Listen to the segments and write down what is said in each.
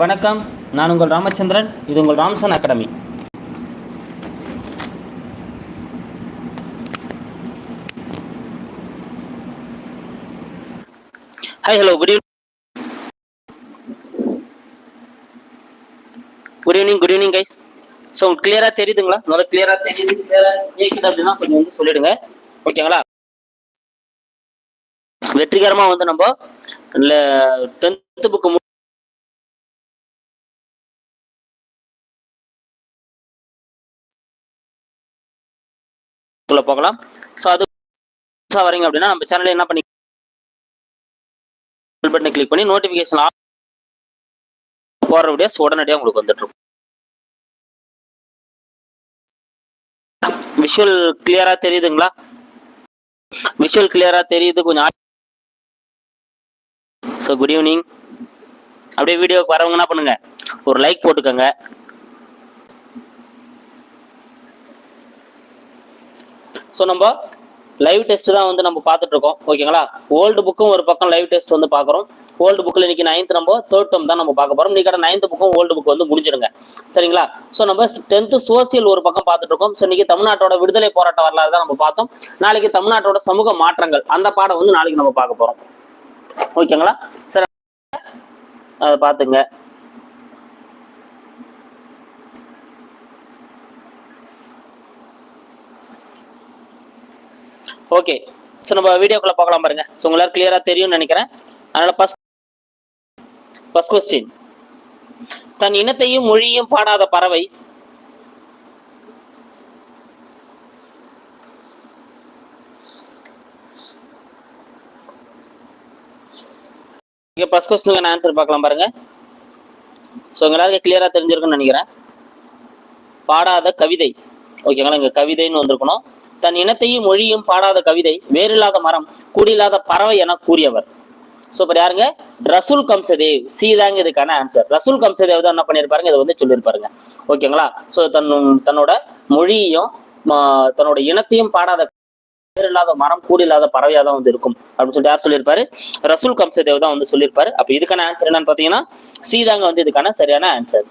வணக்கம். நான் உங்கள் ராமச்சந்திரன். இது உங்கள் Ramson academy. Hi hello good evening good evening good evening guys so உங்களுக்கு கிளியராக தெரியுதுங்களா? முதல்ல கிளியராக தெரியுது கிளியராக கேட்குது அப்படின்னா கொஞ்சம் வந்து சொல்லிடுங்க. ஓகேங்களா? வெற்றிகரமாக வந்து நம்ம இல்லை டென்த்து புக்கு உள்ள போகலாம். ஸோ அது புதுசாக வரீங்க அப்படின்னா நம்ம சேனலில் என்ன பண்ணி பட்டனை கிளிக் பண்ணி நோட்டிஃபிகேஷன் ஆஃப் போடுற வீடியோஸ் உடனடியாக உங்களுக்கு வந்துட்டுருக்கும் விஷுவல் கிளியரா தெரியுதுங்களா? விஷுவல் கிளியராக தெரியுது கொஞ்சம் ஸோ குட் ஈவினிங் அப்படியே வீடியோக்கு வரவங்க என்ன பண்ணுங்க? ஒரு லைக் போட்டுக்கோங்க. ஸோ நம்ம லைவ் டெஸ்ட் தான் வந்து நம்ம பார்த்துட்டு இருக்கோம் ஓகேங்களா ஓல்டு புக்கும் ஒரு பக்கம் லைவ் டெஸ்ட் வந்து பார்க்குறோம். ஓல்டு புக்கில் இன்னைக்கு நைன்த் நம்ம தேர்ட் டேர்ம் தான் நம்ம பார்க்க போகிறோம் இன்னைக்கு நைன்த் புக்கும் ஓல்டு புக் வந்து முடிஞ்சிருங்க சரிங்களா? ஸோ நம்ம டென்த்து சோசியல் ஒரு பக்கம் பார்த்துட்டு இருக்கோம் ஸோ இன்னைக்கு தமிழ்நாட்டோட விடுதலை போராட்ட வரலாறு தான் நம்ம பார்த்தோம். நாளைக்கு தமிழ்நாட்டோட சமூக மாற்றங்கள் அந்த பாடம் வந்து நாளைக்கு நம்ம பார்க்க போகிறோம் ஓகேங்களா சரி அதை பார்த்துங்க. ஓகே. ஸோ நம்ம வீடியோக்குள்ள பார்க்கலாம் பாருங்க. ஸோ உங்களால் கிளியரா தெரியும்னு நினைக்கிறேன். அதனால ஃபர்ஸ்ட் ஃபர்ஸ்ட் கொஸ்டின் தன் இனத்தையும் மொழியும் பாடாத பறவை. இங்க ஃபர்ஸ்ட் நான் ஆன்சர் பார்க்கலாம் பாருங்க. ஸோ உங்க எல்லாருக்கும் கிளியரா தெரிஞ்சிருக்குன்னு நினைக்கிறேன். பாடாத கவிதை. ஓகேங்களா இங்கே கவிதைன்னு வந்திருக்கணும். தன் இனத்தையும் மொழியும் பாடாத கவிதை வேறில்லாத மரம் கூடியில்லாத பறவை என கூறியவர். ஸோ யாருங்க? ரசூல் கம்சதேவ். சி தாங்க இதுக்கான ஆன்சர் ரசூல் கம்சதேவ் தான் என்ன பண்ணியிருப்பாருங்க? இதை வந்து சொல்லியிருப்பாருங்க. ஓகேங்களா? ஸோ தன் தன்னோட மொழியையும் தன்னோட இனத்தையும் பாடாத வேறில்லாத மரம் கூடியில்லாத பறவையா தான் வந்து இருக்கும். அப்படின்னு சொல்லிட்டு யார் சொல்லியிருப்பாரு? ரசூல் கம்சதேவ் தான் வந்து சொல்லியிருப்பாரு. அப்போ இதுக்கான ஆன்சர் என்னன்னு பார்த்தீங்கன்னா சீதாங்க வந்து இதுக்கான சரியான ஆன்சர்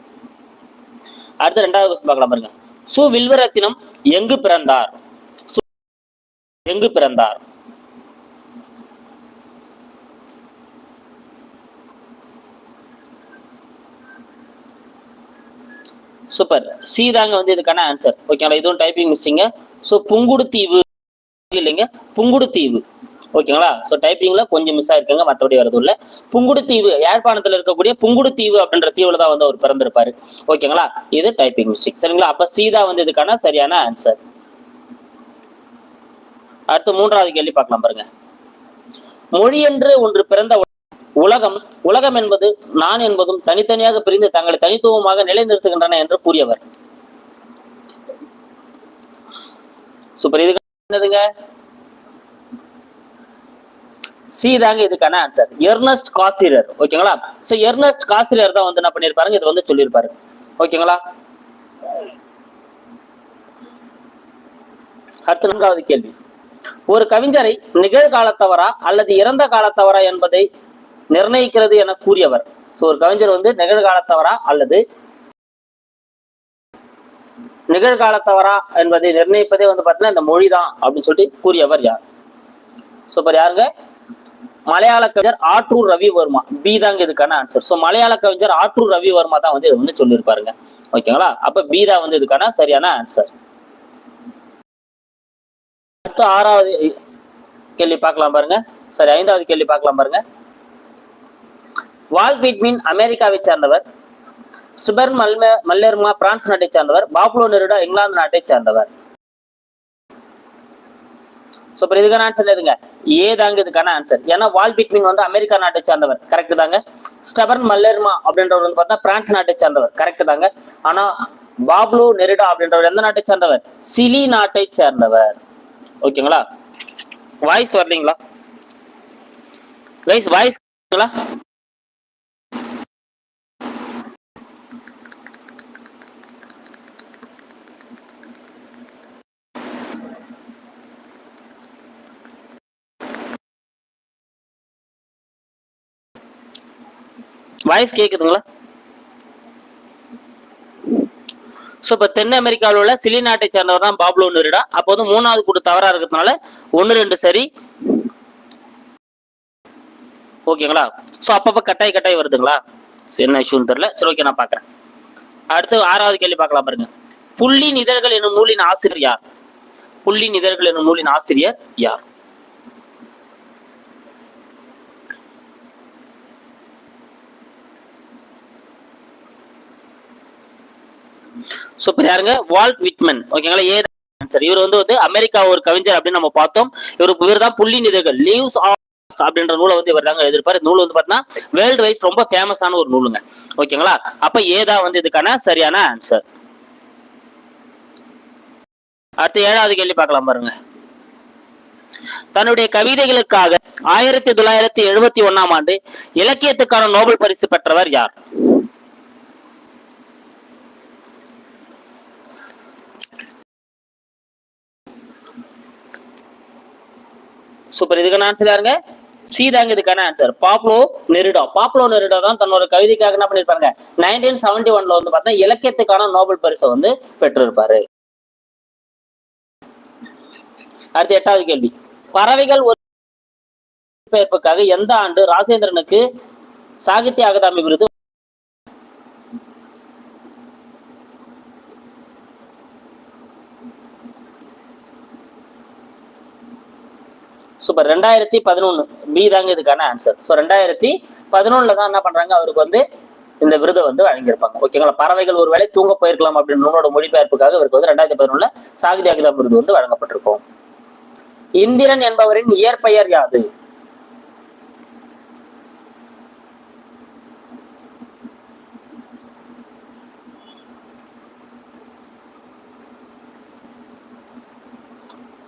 அடுத்து ரெண்டாவது கொஸ்டின் பார்க்கலாம் பாருங்க. சு வில்வரத்தினம் எங்கு பிறந்தார்? எங்கு பிறந்தார்? சூப்பர் சி தாங்க வந்து இதுக்கான ஆன்சர் ஓகேங்களா இதுவும் டைப்பிங் மிஸ்டிங்க ஸோ புங்குடுத்தீவு இல்லைங்க புங்குடுத்தீவு ஓகேங்களா ஸோ டைப்பிங்ல கொஞ்சம் மிஸ் ஆயிருக்காங்க மற்றபடி வரது இல்லை. புங்குடுத்தீவு யாழ்ப்பாணத்தில் இருக்கக்கூடிய புங்குடுத்தீவு அப்படின்ற தீவுல தான் வந்து அவர் பிறந்திருப்பாரு. ஓகேங்களா இது டைப்பிங் மிஸ்டேக் சரிங்களா? அப்ப சீதா வந்து இதுக்கான சரியான ஆன்சர் அடுத்து மூன்றாவது கேள்வி பார்க்கலாம் பாருங்க. மொழி என்று ஒன்று பிறந்த உலகம் உலகம் என்பது நான் என்பதும் தனித்தனியாக பிரிந்து தங்களை தனித்துவமாக நிலைநிறுத்துகின்றன என்று கூறியவர். சூப்பர். இதுக்கு என்னதுங்க? சி தாங்க இதுக்கான ஆன்சர் எர்னஸ்ட் காசிரியர். ஓகேங்களா? சோ எர்னஸ்ட் காசிரியர் தான் வந்து என்ன பண்ணிருப்பாருங்க? இது வந்து சொல்லியிருப்பாரு ஓகேங்களா? அடுத்த நான்காவது கேள்வி. ஒரு கவிஞரை நிகழ்காலத்தவரா அல்லது இறந்த காலத்தவரா என்பதை நிர்ணயிக்கிறது என கூறியவர். சோ ஒரு கவிஞர் வந்து நிகழ்காலத்தவரா அல்லது நிகழ்காலத்தவரா என்பதை நிர்ணயிப்பதே வந்து பார்த்தீங்கன்னா இந்த மொழி தான் அப்படின்னு சொல்லிட்டு கூறியவர் யார்? சூப்பர் யாருங்க? மலையாள கவிஞர் ஆற்றூர் ரவிவர்மா. பி தாங்க இதுக்கான ஆன்சர் ஸோ மலையாள கவிஞர் ஆற்றூர் ரவிவர்மா தான் வந்து இது வந்து சொல்லியிருப்பாருங்க. ஓகேங்களா அப்ப பி தான் வந்து இதுக்கான சரியான ஆன்சர் அடுத்து ஆறாவது கேள்வி பார்க்கலாம் பாருங்க. சரி ஐந்தாவது கேள்வி பார்க்கலாம் பாருங்க. வால் பீட்மின் அமெரிக்காவை சேர்ந்தவர் ஸ்டிபர்ன் மல்ம மல்லெர்மா பிரான்ஸ் நாட்டை சேர்ந்தவர் பாப்லோ நெருடா இங்கிலாந்து நாட்டை சேர்ந்தவர். ஸோ இப்போ இதுக்கான ஆன்சர் எதுங்க ஏ தாங்க இதுக்கான ஆன்சர் ஏன்னா வால் பிட்மின் வந்து அமெரிக்கா நாட்டை சேர்ந்தவர். கரெக்ட் தாங்க. ஸ்டபர்ன் மல்லர்மா அப்படின்றவர் வந்து பார்த்தா பிரான்ஸ் நாட்டை சேர்ந்தவர். கரெக்ட் தாங்க. ஆனா பாப்லோ நெருடா அப்படின்றவர் எந்த நாட்டை சேர்ந்தவர்? சிலி நாட்டை சேர்ந்தவர். ஓகேங்களா? வாய்ஸ் வரலீங்களா? கைஸ் வாய்ஸ் வாய்ஸ் கேக்குதுங்களா? ஸோ இப்போ தென் அமெரிக்காவில் உள்ள சிலி நாட்டை சேர்ந்தவர் தான் பாப்லோ நெருடா. அப்போ வந்து மூணாவது கூட்டு தவறா இருக்கிறதுனால ஒன்று ரெண்டு சரி. ஓகேங்களா? ஸோ அப்பப்போ கட்டாய் கட்டாய் வருதுங்களா? சரி, என்ன இஷ்யூன்னு தெரியல. சரி ஓகே நான் பார்க்குறேன் அடுத்து ஆறாவது கேள்வி பார்க்கலாம் பாருங்க. புள்ளி நிதழ்கள் என்னும் நூலின் ஆசிரியர் யார்? புள்ளி நிதழ்கள் என்னும் நூலின் ஆசிரியர் யார்? சூப்பர். யாருங்க? Walt Whitman. ஓகேங்களா? A answer. இவர் வந்து வந்து அமெரிக்கா ஒரு கவிஞர் அப்படின்னு நம்ம பார்த்தோம். இவர் இவர் தான் புள்ளி நிதழ்கள் லீவ்ஸ் ஆஃப் அப்படின்ற நூலை வந்து இவர் தாங்க எழுதிருப்பாரு நூல் வந்து பார்த்தீங்கன்னா வேர்ல்டு வைஸ் ரொம்ப ஃபேமஸான ஒரு நூலுங்க. ஓகேங்களா? அப்ப ஏதா வந்து இதுக்கான சரியான ஆன்சர் அடுத்து ஏழாவது கேள்வி பார்க்கலாம் பாருங்க. தன்னுடைய கவிதைகளுக்காக ஆயிரத்தி தொள்ளாயிரத்தி எழுபத்தி ஒன்னாம் ஆண்டு இலக்கியத்துக்கான நோபல் பரிசு பெற்றவர் யார்? சூப்பர். இதுக்கான ஆன்சர் யாருங்க? சி தாங்க இதுக்கான answer Pablo Neruda. Pablo Neruda தான் தன்னோட கவிதைக்காக என்ன பண்ணிருப்பாங்க நைன்டீன் செவன்டி ஒன்ல வந்து பார்த்தா இலக்கியத்துக்கான நோபல் பரிசை வந்து பெற்றிருப்பாரு. அடுத்து எட்டாவது கேள்வி. பறவைகள் ஒரு பெயர்ப்புக்காக எந்த ஆண்டு ராஜேந்திரனுக்கு சாகித்ய அகாதமி விருது சூப்பர் ரெண்டாயிரத்தி பதினொன்னு பி தாங்க இதுக்கான ஆன்சர் ஸோ ரெண்டாயிரத்தி பதினொன்னுல தான் என்ன பண்றாங்க? அவருக்கு வந்து இந்த விருதை வந்து வழங்கியிருப்பாங்க. ஓகேங்களா பறவைகள் ஒருவேளை தூங்க போயிருக்கலாம் அப்படின்னு நூலோட மொழிபெயர்ப்புக்காக இவருக்கு வந்து ரெண்டாயிரத்தி பதினொன்னுல சாகித்ய அகாதமி விருது வந்து வழங்கப்பட்டிருக்கும். இந்திரன் என்பவரின் இயற்பெயர் யாது?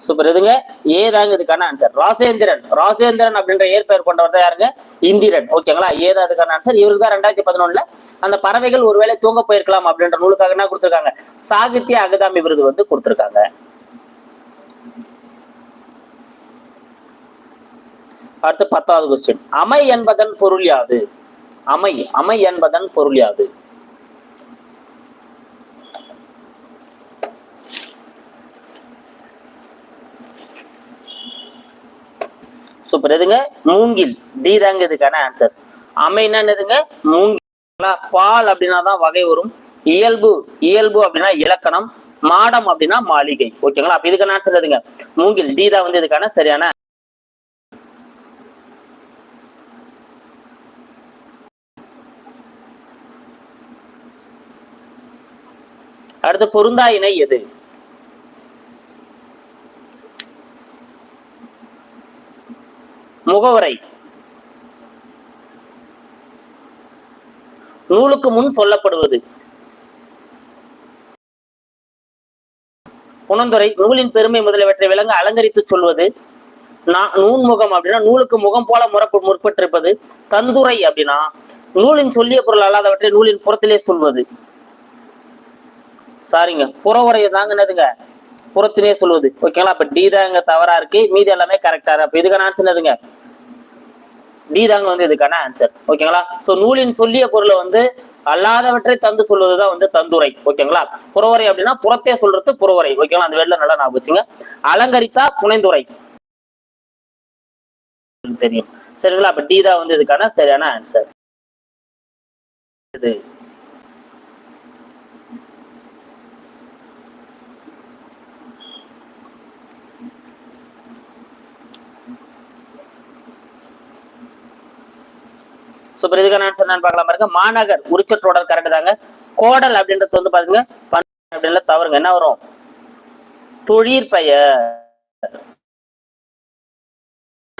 சூப்பர் எதுங்க ஏ தாங்க இதுக்கான ஆன்சர் ராசேந்திரன். ராசேந்திரன் அப்படின்ற ஏற்பெயர் கொண்டவர் தான் யாருங்க? இந்திரன். ஓகேங்களா ஏ தான் அதுக்கான ஆன்சர் இவருக்கு தான் ரெண்டாயிரத்தி பதினொன்னுல அந்த பறவைகள் ஒருவேளை தூங்க போயிருக்கலாம் அப்படின்ற நூலுக்காக என்ன கொடுத்துருக்காங்க? சாகித்ய அகாதமி விருது வந்து கொடுத்துருக்காங்க. அடுத்து பத்தாவது கொஸ்டின் அமை என்பதன் பொருள் யாது? அமை. அமை என்பதன் பொருள் யாது? சூப்பர். எதுங்க? மூங்கில். டி தாங்க இதுக்கான ஆன்சர் அமைன்னா எதுங்க? மூங்கில். பால் அப்படின்னா தான் வகை வரும். இயல்பு. இயல்பு அப்படின்னா இலக்கணம். மாடம் அப்படின்னா மாளிகை. ஓகேங்களா அப்ப இதுக்கான ஆன்சர் எதுங்க? மூங்கில். டி தான் வந்து இதுக்கான சரியான அடுத்து பொருந்தா இணை எது? முகவுரை நூலுக்கு முன் சொல்லப்படுவது. புனந்துரை நூலின் பெருமை முதலியவற்றை விளங்க அலங்கரித்து சொல்வது நூன் முகம் அப்படின்னா நூலுக்கு முகம் போல முறப்பு முற்பட்டிருப்பது தந்துரை அப்படின்னா நூலின் சொல்லிய பொருள் அல்லாதவற்றை நூலின் புறத்திலே சொல்வது. சாரிங்க புறவுரையை தாங்க என்னதுங்க? புறத்திலே சொல்வது. ஓகேங்களா? அப்ப டி தாங்க தவறா இருக்கு. மீதி எல்லாமே கரெக்டா இருக்கு. அப்ப இதுக்கான ஆன்சர் என்னதுங்க? டி தாங்க வந்து இதுக்கான ஆன்சர் ஓகேங்களா? சோ நூலின் சொல்லிய பொருளை வந்து அல்லாதவற்றை தந்து சொல்வதுதான் வந்து தந்துரை. ஓகேங்களா? புறவரை அப்படின்னா புறத்தே சொல்றது புறவரை. ஓகேங்களா? அந்த வேர்ல நல்லா ஞாபகம் வச்சுங்க. அலங்கரித்தா புனைந்துரை. தெரியும். சரிங்களா? அப்ப டி தான் வந்து இதுக்கான சரியான ஆன்சர் இது. சூப்பர் இதுக்கான ஆன்சர் பார்க்கலாம்? பாருங்க மாநகர் உரிச்சற்றோடல் கரெக்ட் தாங்க. கோடல் அப்படின்றது வந்து பாத்தீங்கன்னா பண் தவறுங்க. என்ன வரும்? தொழிற்பெயர்.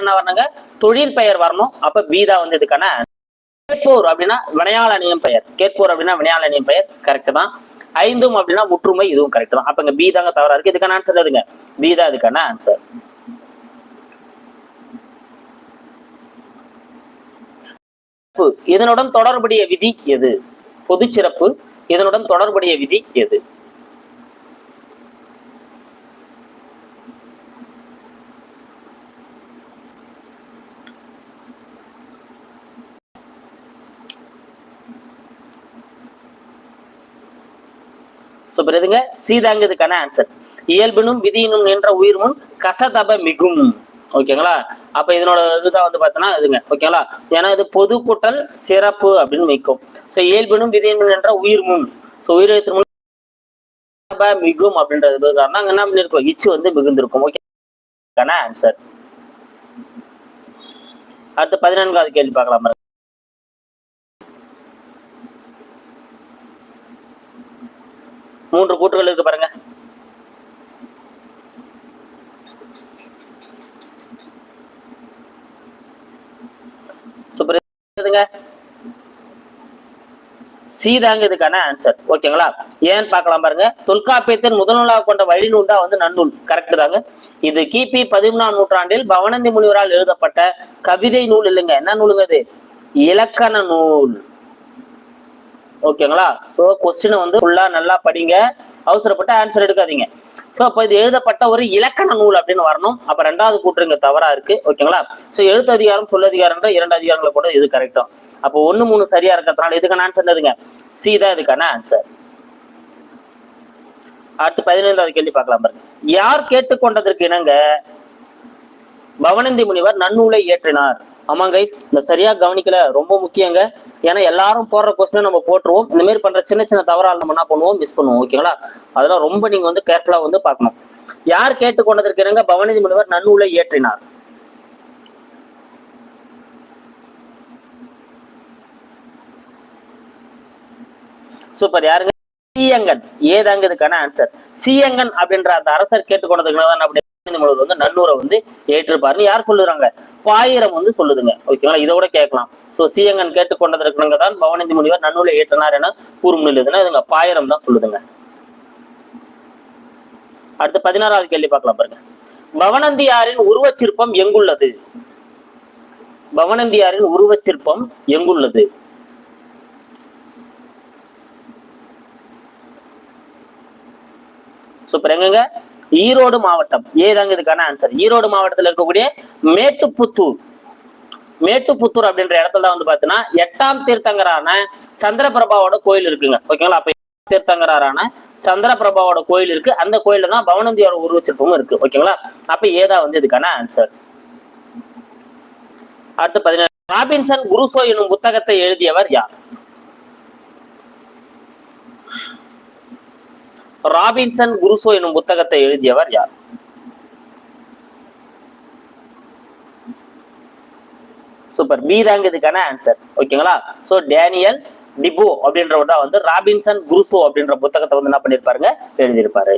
என்ன வரணுங்க? தொழிற்பெயர் வரணும். அப்ப பீதா வந்து இதுக்கான கேட்போர் அப்படின்னா வினையாள பெயர். கேட்போர் அப்படின்னா வினையாள பெயர். கரெக்ட் தான். ஐந்தும் அப்படின்னா ஒற்றுமை இதுவும் கரெக்ட் தான். அப்ப இங்க பீதாங்க தவறா இருக்கு. இதுக்கான ஆன்சர் எதுங்க பீதா இதுக்கான ஆன்சர் சிறப்பு இதனுடன் தொடர்புடைய விதி எது? பொது சிறப்பு இதனுடன் தொடர்புடைய விதி எது? சோ சீதாங்க இதுக்கான ஆன்சர் இயல்பினும் விதியினும் நின்ற உயிர் முன் கசதப மிகும் ஓகேங்களா? அப்ப இதனோட இதுதான் வந்து பார்த்தோன்னா இதுங்க. ஓகேங்களா? ஏன்னா இது பொது கூட்டல் சிறப்பு அப்படின்னு வைக்கும். ஸோ இயல்பினும் விதியினும் என்ற உயிர் முன். ஸோ உயிரெழுத்து முன் மிகும் அப்படின்றது காரணம் அங்க என்ன பண்ணிருக்கோம்? இச்சு வந்து மிகுந்திருக்கும். ஓகே? ஆன்சர் அடுத்து பதினான்காவது கேள்வி பார்க்கலாம். மூன்று கூற்றுகள் இருக்கு பாருங்க. சூப்பர் சீதாங்க இதுக்கான ஆன்சர் ஓகேங்களா ஏன்னு பார்க்கலாம் பாருங்க. தொல்காப்பியத்தின் முதல் நூலாக கொண்ட வழிநூல் தான் வந்து நன்னூல். கரெக்ட் தாங்க. இது கிபி பதிமூணாம் நூற்றாண்டில் பவனந்தி முனிவரால் எழுதப்பட்ட கவிதை நூல் இல்லைங்க. என்ன நூலுங்க இது? இலக்கண நூல். ஓகேங்களா சோ கொஸ்டினை வந்து ஃபுல்லா நல்லா படிங்க. அவசரப்பட்டு ஆன்சர் எடுக்காதீங்க. சோ அப்ப இது எழுதப்பட்ட ஒரு இலக்கண நூல் அப்படின்னு வரணும். அப்ப ரெண்டாவது கூற்று இங்க தவறா இருக்கு. ஓகேங்களா? சோ எழுத்து அதிகாரம் சொல்ல அதிகாரம்ன்ற இரண்டு அதிகாரங்களை கூட இது கரெக்டும் அப்போ ஒண்ணு மூணு சரியா இருக்கிறதுனால இதுக்கான ஆன்சர் என்னதுங்க? சி தான் இதுக்கான ஆன்சர் அடுத்து பதினைந்தாவது கேள்வி பார்க்கலாம் பாருங்க. யார் கேட்டுக்கொண்டதற்கு இணங்க பவனந்தி முனிவர் நன்னூலை இயற்றினார்? ஆமாங்க கைஸ் இந்த சரியா கவனிக்கல ரொம்ப முக்கியங்க. ஏன்னா எல்லாரும் போடுற கொஸ்டினை நம்ம போட்டுருவோம். இந்த மாதிரி பண்ற சின்ன சின்ன தவறால் நம்ம என்ன பண்ணுவோம்? மிஸ் பண்ணுவோம் ஓகேங்களா அதெல்லாம் ரொம்ப நீங்க வந்து கேர்ஃபுல்லா வந்து பார்க்கணும். யார் கேட்டுக்கொண்டதற்கிறங்க இணங்க முனிவர் நன்னூலை இயற்றினார். சூப்பர் யாருங்க? சிஎங்கன் ஏதாங்க இதுக்கான ஆன்சர் சிஎங்கன் அப்படின்ற அந்த அரசர் கேட்டுக்கொண்டதுக்கு தான் அப்படி முழுவதும் வந்து நல்லூரை வந்து ஏற்றிருப்பாருன்னு யார் சொல்லுறாங்க? பாயிரம் வந்து சொல்லுதுங்க. ஓகேங்களா இதை கூட கேட்கலாம். சோ சீயங்கன் கேட்டுக்கொண்டதற்குங்க தான் பவனந்தி முனிவர் நன்னூலை ஏற்றினார் என கூறும் நிலுதுன்னா இதுங்க பாயிரம் தான் சொல்லுதுங்க. அடுத்து பதினாறாவது கேள்வி பார்க்கலாம் பாருங்க. பவனந்தியாரின் உருவச்சிற்பம் எங்குள்ளது? பவனந்தியாரின் உருவச்சிற்பம் எங்குள்ளது? சூப்பர் எங்கங்க? ஈரோடு மாவட்டம். ஏதாங்க இதுக்கான ஆன்சர் ஈரோடு மாவட்டத்தில் இருக்கக்கூடிய மேட்டுப்புத்தூர். மேட்டுப்புத்தூர் அப்படின்ற இடத்துல தான் வந்து பாத்தீங்கன்னா எட்டாம் தீர்த்தங்கரான சந்திரபிரபாவோட கோயில் இருக்குங்க. ஓகேங்களா? அப்ப தீர்த்தங்கரான சந்திரபிரபாவோட கோயில் இருக்கு. அந்த கோயில்ல தான் பவனந்தியோட உருவச்சிற்பமும் இருக்கு. ஓகேங்களா? அப்ப ஏதா வந்து இதுக்கான ஆன்சர் அடுத்து பதினேழு. ராபின்சன் குருசோ என்னும் புத்தகத்தை எழுதியவர் யார்? ராபின்சன் குருசோ என்னும் புத்தகத்தை எழுதியவர் யார்? சூப்பர் பி ரேங்க் இதுக்கான ஆன்சர் ஓகேங்களா சோ டேனியல் டிபோ அப்படின்றவர் தான் வந்து ராபின்சன் குருசோ அப்படின்ற புத்தகத்தை வந்து என்ன பண்ணிருப்பாருங்க? எழுதியிருப்பாரு.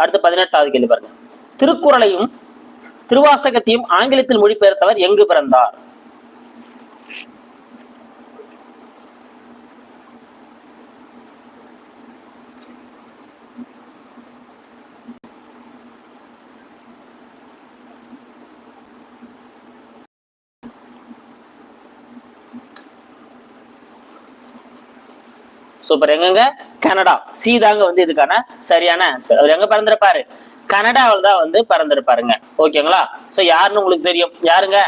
அடுத்து பதினெட்டாவது கேள்வி பாருங்க. திருக்குறளையும் திருவாசகத்தையும் ஆங்கிலத்தில் மொழிபெயர்த்தவர் எங்கு பிறந்தார்? சூப்பர் எங்கங்க? கனடா. சி தாங்க வந்து இதுக்கான சரியான ஆன்சர் அவர் எங்க பிறந்திருப்பாரு? கனடாவில் தான் வந்து பிறந்திருப்பாருங்க. ஓகேங்களா? சோ யாருன்னு உங்களுக்கு தெரியும்? யாருங்க?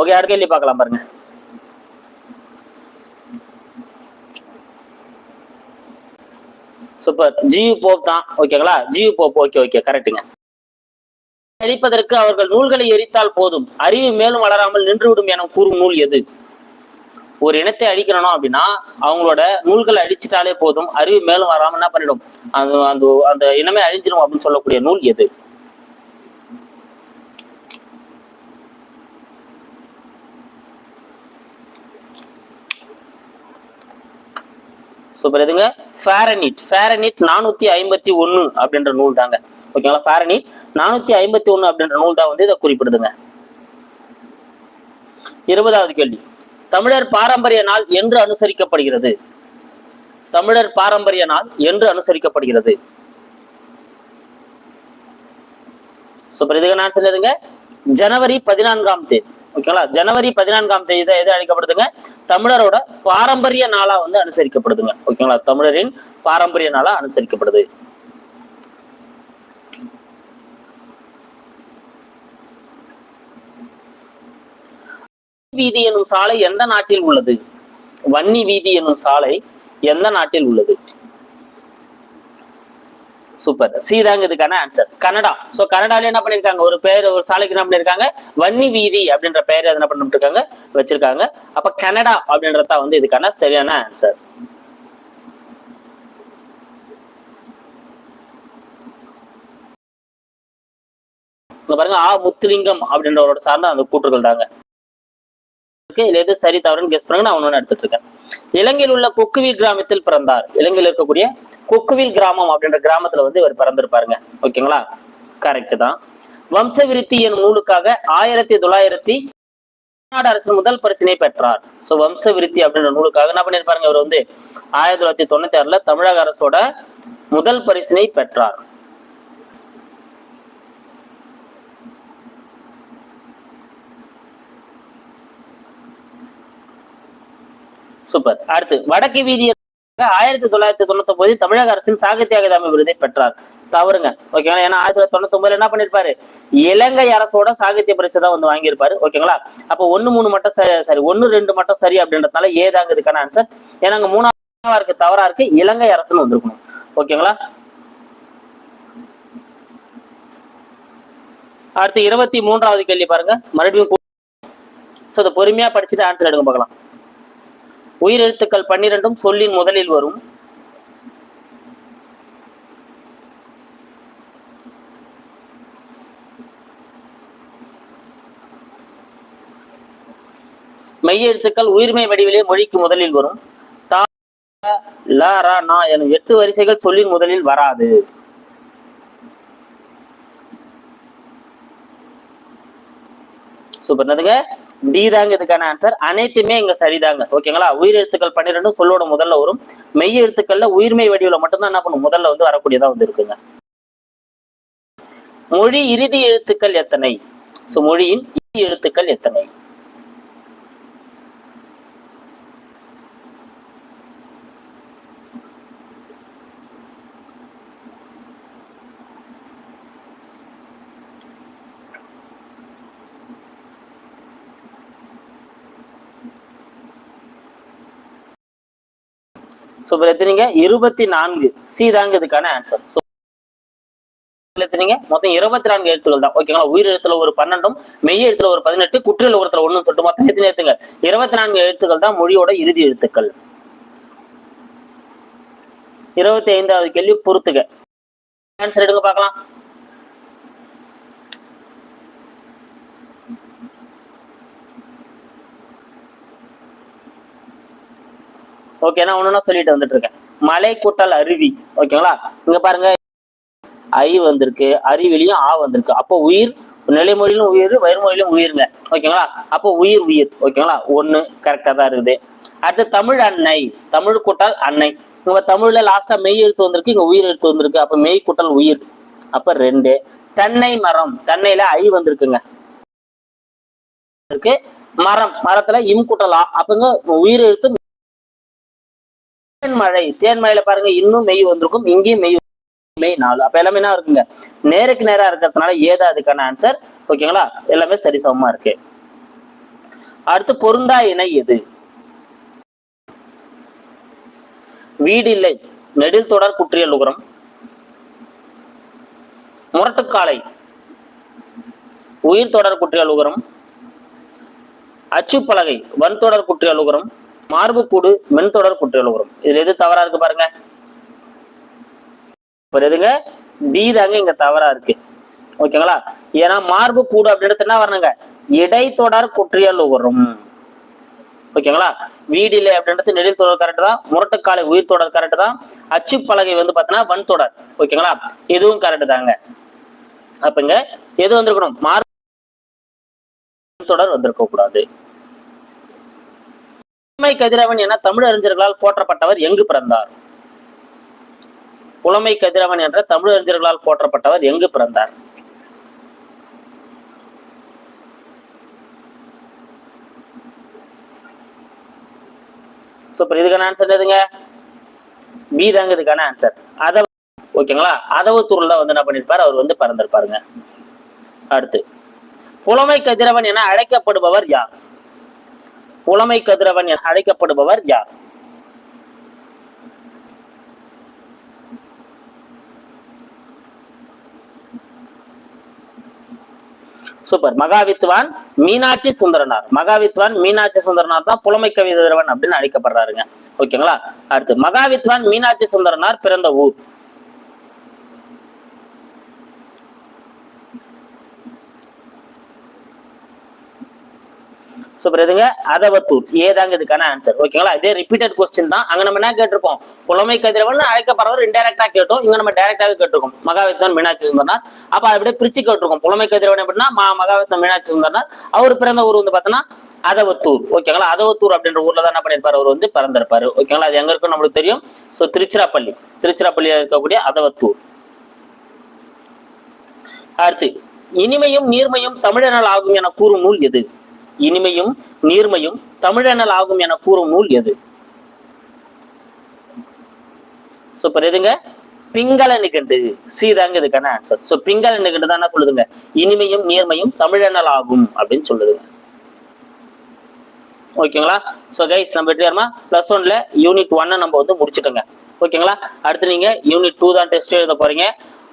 ஓகே அடுத்த கேள்வி பார்க்கலாம் பாருங்க. சூப்பர் ஜியு போப் தான். ஓகேங்களா ஜியு போப் ஓகே ஓகே கரெக்ட்டுங்க அழிப்பதற்கு அவர்கள் நூல்களை எரித்தால் போதும். அறிவு மேலும் வளராமல் நின்றுவிடும் என கூறும் நூல் எது? ஒரு இனத்தை அழிக்கணும் அப்படின்னா அவங்களோட நூல்களை அழிச்சிட்டாலே போதும். அறிவு மேலும் வராமல் என்ன பண்ணிடும்? அந்த அந்த அந்த இனமே அழிஞ்சிடும் அப்படின்னு சொல்லக்கூடிய நூல் எது? சூப்பர். எதுங்க? ஃபேரனிட் ஃபேரனிட் நானூத்தி ஐம்பத்தி ஒண்ணு அப்படின்ற நூல் தாங்க. ஓகேங்களா ஃபேரனிட் நானூத்தி ஐம்பத்தி ஒண்ணு அப்படின்ற நூல் தான் வந்து இதை குறிப்பிடுதுங்க. இருபதாவது கேள்வி. தமிழர் பாரம்பரிய நாள் என்று அனுசரிக்கப்படுகிறது. தமிழர் பாரம்பரிய நாள் என்று அனுசரிக்கப்படுகிறது. சூப்பர். இதுக்கு நான் சொன்னதுங்க ஜனவரி பதினான்காம் தேதி. ஓகேங்களா? ஜனவரி பதினான்காம் தேதி தான் எது அழைக்கப்படுதுங்க தமிழரோட பாரம்பரிய நாளா வந்து அனுசரிக்கப்படுதுங்க. ஓகேங்களா? தமிழரின் பாரம்பரிய நாளா அனுசரிக்கப்படுது. வீதி எனும் சாலை எந்த நாட்டில் உள்ளது? வன்னி வீதி எனும் சாலை எந்த நாட்டில் உள்ளது? சூப்பர் சி தாங்க இதுக்கான ஆன்சர் கனடா. சோ கனடால என்ன பண்ணிருக்காங்க? ஒரு பேர் ஒரு சாலைக்கு என்ன பண்ணிருக்காங்க? வன்னி வீதி அப்படின்ற பெயர் என்ன பண்ணிட்டு இருக்காங்க வச்சிருக்காங்க. அப்ப கனடா அப்படின்றதா வந்து இதுக்கான சரியான ஆன்சர் இங்க பாருங்க ஆ முத்துலிங்கம் அப்படின்றவரோட சார்ந்த அந்த கூற்றுகள் தாங்க. இருக்கு. இதுல எது சரி தவறுன்னு கெஸ் பண்ணுங்க நான் ஒன்னு எடுத்துட்டு இருக்கேன். இலங்கையில் உள்ள கொக்குவில் கிராமத்தில் பிறந்தார். இலங்கையில் இருக்கக்கூடிய கொக்குவில் கிராமம் அப்படின்ற கிராமத்துல வந்து இவர் பிறந்திருப்பாருங்க. ஓகேங்களா? கரெக்ட் தான். வம்சவிருத்தி என் நூலுக்காக ஆயிரத்தி தொள்ளாயிரத்தி தமிழ்நாடு அரசு முதல் பரிசினை பெற்றார். சோ வம்சவிருத்தி அப்படின்ற நூலுக்காக என்ன பண்ணிருப்பாருங்க இவர் வந்து ஆயிரத்தி தொள்ளாயிரத்தி தொண்ணூத்தி ஆறுல தமிழக அரசோட முதல் பரிசினை பெற்றார். சூப்பர் அடுத்து வடக்கு வீதி ஆயிரத்தி தொள்ளாயிரத்தி தொண்ணூத்தி ஒன்பது தமிழக அரசின் சாகித்ய அகாதமி விருதை பெற்றார். தவறுங்க. ஓகேங்களா ஏன்னா ஆயிரத்தி தொள்ளாயிரத்தி தொண்ணூத்தி ஒன்பதுல என்ன பண்ணிருப்பாரு? இலங்கை அரசோட சாகித்ய பரிசு தான் வந்து வாங்கியிருப்பாரு. ஓகேங்களா அப்போ ஒன்னு மூணு மட்டும் சரி சரி ரெண்டு மட்டும் சரி அப்படின்றதுனால ஏதாங்க இதுக்கான ஆன்சர் ஏன்னா அங்க மூணாவதா இருக்கு தவறா இருக்கு இலங்கை அரசுன்னு வந்திருக்கணும். ஓகேங்களா அடுத்து இருபத்தி மூன்றாவது கேள்வி பாருங்க. மறுபடியும் பொறுமையா படிச்சுட்டு ஆன்சர் எடுங்க பார்க்கலாம். உயிரெழுத்துக்கள் பன்னிரண்டும் சொல்லின் முதலில் வரும். மெய்யெழுத்துக்கள் உயிர்மை வடிவிலே மொழிக்கு முதலில் வரும். ல, ர, நா எனும் எட்டு வரிசைகள் சொல்லின் முதலில் வராது. சூப்பர். என்னதுங்க? டி தாங்க இதுக்கான ஆன்சர் அனைத்துமே இங்க சரிதாங்க. ஓகேங்களா உயிர் எழுத்துக்கள் பன்னிரெண்டும் சொல்லோட முதல்ல வரும். மெய் எழுத்துக்கள்ல உயிர்மை வடிவில் மட்டும்தான் என்ன பண்ணும்? முதல்ல வந்து வரக்கூடியதா வந்து இருக்குங்க. மொழி இறுதி எழுத்துக்கள் எத்தனை? சோ மொழியின் இறுதி எழுத்துக்கள் எத்தனை? சோ எத்தனைங்க? இருபத்தி நான்கு சி தாங்க இதுக்கான ஆன்சர் எத்தனைங்க? மொத்தம் இருபத்தி நான்கு எழுத்துக்கள் தான். ஓகேங்களா உயிர் எழுத்துல ஒரு பன்னெண்டும் மெய் எழுத்துல ஒரு பதினெட்டு குற்றியல் ஒருத்தர் ஒண்ணு சொல்லிட்டு மொத்தம் எத்தனை எழுத்துங்க இருபத்தி நான்கு எழுத்துக்கள் தான் மொழியோட இறுதி எழுத்துக்கள். இருபத்தி ஐந்தாவது கேள்வி பொறுத்துக. ஆன்சர் எடுங்க பார்க்கலாம். ஓகே நான் சொல்லிட்டு வந்துட்டு இருக்கேன். மலை கூட்டல் அருவி ஓகேங்களா இங்க பாருங்க. ஐ வந்திருக்கு அறிவிலையும் ஆ வந்திருக்கு. அப்போ உயிர் நிலைமொழியிலும் உயிர் வயிறுமொழியிலும் உயிருங்க ஓகேங்களா அப்போ உயிர் உயிர் ஓகேங்களா ஒண்ணு கரெக்டா தான் இருக்குது. அடுத்து தமிழ் அன்னை தமிழ் கூட்டல் அன்னை. இங்க தமிழ்ல லாஸ்டா மெய் எழுத்து வந்திருக்கு இங்க உயிர் எழுத்து வந்திருக்கு. அப்ப மெய் கூட்டல் உயிர். அப்ப ரெண்டு. தென்னை மரம் தென்னையில ஐ வந்திருக்குங்க. இருக்கு. மரம் மரத்துல இம் கூட்டலா. ஆ அப்பங்க உயிர் எழுத்து தேன்மழை தேன்மழையில பாருங்க இன்னும் மெய் வந்திருக்கும் இங்கேயும் மெய் மெய் நாலு. அப்ப எல்லாமே என்ன இருக்குங்க? நேருக்கு நேரா இருக்கிறதுனால ஏதா அதுக்கான ஆன்சர் ஓகேங்களா எல்லாமே சரிசமமா இருக்கு. அடுத்து பொருந்தா இணை எது? வீடு இல்லை நெடில் தொடர் குற்றியல் உகரம். முரட்டுக்காலை. உயிர் தொடர் குற்றியல் உகரம். அச்சுப்பலகை. வன் தொடர் குற்றியல் உகரம். மார்புக்கூடு மென்தொடர் தொடர் குற்றியல் இதுல எது தவறா இருக்கு பாருங்க? எதுங்க? டி தாங்க இங்க தவறா இருக்கு. ஓகேங்களா? ஏன்னா மார்பு கூடு அப்படின்றது என்ன வரணுங்க. இடைத்தொடர் குற்றியல் உகரம் ஓகேங்களா? வீடு இல்லை அப்படின்றது நெடில் தொடர் கரெக்ட் தான். முரட்டுக்காலை உயிர் தொடர் கரெக்ட் தான். அச்சு பலகை வந்து பாத்தீங்கன்னா வன் தொடர். ஓகேங்களா? இதுவும் கரெக்ட் தாங்க. அப்பங்க எது வந்திருக்கணும்? மார்பு தொடர் வந்திருக்க கூடாது புலமை கதிரவன் என தமிழ் அறிஞர்களால் போற்றப்பட்டவர் எங்கு பிறந்தார்? புலமை கதிரவன் என்ற தமிழ் அறிஞர்களால் போற்றப்பட்டவர் எங்கு பிறந்தார்? சூப்பர் இதுக்கான ஆன்சர் எதுங்க பி தாங்க இதுக்கான ஆன்சர் அத ஓகேங்களா அதவத்தூர்ல வந்து என்ன பண்ணிருப்பாரு? அவர் வந்து பறந்திருப்பாருங்க. அடுத்து. புலமை கதிரவன் என அழைக்கப்படுபவர் யார்? புலமை கதிரவன் என அழைக்கப்படுபவர் யார்? சூப்பர். மகாவித்வான் மீனாட்சி சுந்தரனார். மகாவித்வான் மீனாட்சி சுந்தரனார் தான் புலமை கவிதரவன் அப்படின்னு அழைக்கப்படுறாருங்க. ஓகேங்களா? அடுத்து மகாவித்வான் மீனாட்சி சுந்தரனார் பிறந்த ஊர். சூப்பர் அதவத்தூர் ஏதாங்க இதுக்கான ஆன்சர் ஓகேங்களா இதே ரிப்பீட்டட் கொஸ்டின் தான். அங்க நம்ம என்ன கேட்டிருப்போம்? புலமை கதிரவன் அழைக்கப்படுறவர் இன்டெரக்டா கேட்டோம். இங்க நம்ம டைரக்டாவே கேட்டிருக்கோம். மகாவித்வான் மீனாட்சி சுந்தரனார் அப்ப அதை அப்படியே பிரிச்சு கேட்டிருக்கோம். புலமை கதிரவன் எப்படின்னா மா மீனாட்சி சுந்தரனார் அவர் பிறந்த ஊர் வந்து பாத்தீங்கன்னா அதவத்தூர். ஓகேங்களா அதவத்தூர் அப்படின்ற ஊர்ல தான் என்ன பண்ணிருப்பாரு அவர் வந்து பிறந்திருப்பாரு. ஓகேங்களா அது எங்க இருக்கும் நம்மளுக்கு தெரியும். சோ திருச்சிராப்பள்ளி. திருச்சிராப்பள்ளியில இருக்கக்கூடிய அதவத்தூர். அடுத்து இனிமையும் நீர்மையும் தமிழனால் ஆகும் என கூறும் நூல் எது? இனிமையும் நீர்மையும் தமிழனல் ஆகும் என கூறும் நூல் எது? சூப்பர் எதுங்க பிங்கள நிகண்டு. சி தாங்க இதுக்கான ஆன்சர் சோ பிங்கள நிகண்டு தான் என்ன சொல்லுதுங்க? இனிமையும் நீர்மையும் தமிழனல் ஆகும் அப்படின்னு சொல்லுதுங்க. ஓகேங்களா? ஸோ கைஸ் நம்ம வெற்றியாரமா ப்ளஸ் ஒன்ல யூனிட் ஒன்னை நம்ம வந்து முடிச்சுட்டோங்க ஓகேங்களா? அடுத்து நீங்க யூனிட் டூ தான் டெஸ்ட் எழுத போறீங்க.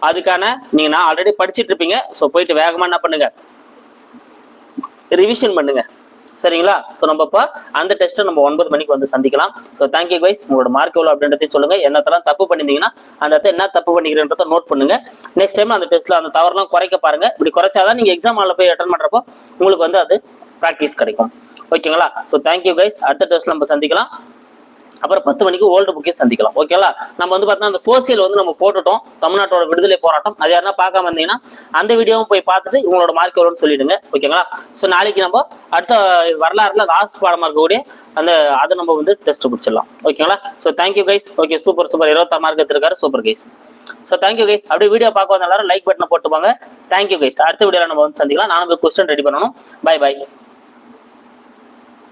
அதுக்கான நீங்க நான் ஆல்ரெடி படிச்சிட்டு இருப்பீங்க. ஸோ போயிட்டு வேகமா என்ன பண்ணுங்க? ரிவிஷன் பண்ணுங்க. சரிங்களா? ஸோ நம்ம இப்போ அந்த டெஸ்ட்டை நம்ம ஒன்பது மணிக்கு வந்து சந்திக்கலாம். ஸோ தேங்க்யூ வைஸ் உங்களோட மார்க் எவ்வளோ அப்படின்றதையும் சொல்லுங்க. என்னத்தெல்லாம் தப்பு பண்ணியிருந்தீங்கன்னா அந்த இடத்த என்ன தப்பு பண்ணிக்கிறேன்றத நோட் பண்ணுங்க. நெக்ஸ்ட் டைம் அந்த டெஸ்ட்ல அந்த தவறெல்லாம் குறைக்க பாருங்க. இப்படி குறைச்சாதான் நீங்க எக்ஸாம் ஹாலில் போய் அட்டன் பண்ணுறப்போ உங்களுக்கு வந்து அது ப்ராக்டிஸ் கிடைக்கும். ஓகேங்களா ஸோ தேங்க்யூ கைஸ் அடுத்த டெஸ்ட்ல நம்ம சந்திக்கலாம். அப்புறம் பத்து மணிக்கு ஓல்டு புக்கே சந்திக்கலாம். ஓகேங்களா நம்ம வந்து பார்த்தோம்னா அந்த சோசியல் வந்து நம்ம போட்டுட்டோம். தமிழ்நாட்டோட விடுதலை போராட்டம். அது யாருன்னா பார்க்காம இருந்தீங்கன்னா அந்த வீடியோவும் போய் பார்த்துட்டு உங்களோட மார்க் எவ்வளோன்னு சொல்லிடுங்க. ஓகேங்களா ஸோ நாளைக்கு நம்ம அடுத்த வரலாறுல லாஸ்ட் பாடமா இருக்கக்கூடிய அந்த அதை நம்ம வந்து டெஸ்ட் பிடிச்சிடலாம் ஓகேங்களா so thank you guys okay super super இருபத்தாறு மார்க் எடுத்திருக்காரு super guys so thank you guys அப்படியே வீடியோ பார்க்க வந்த எல்லாரும் லைக் பட்டனை போட்டுப்பாங்க தேங்க்யூ கைஸ் அடுத்த வீடியோவில் நம்ம வந்து சந்திக்கலாம். நானும் கொஸ்டின் ரெடி பண்ணணும். Bye bye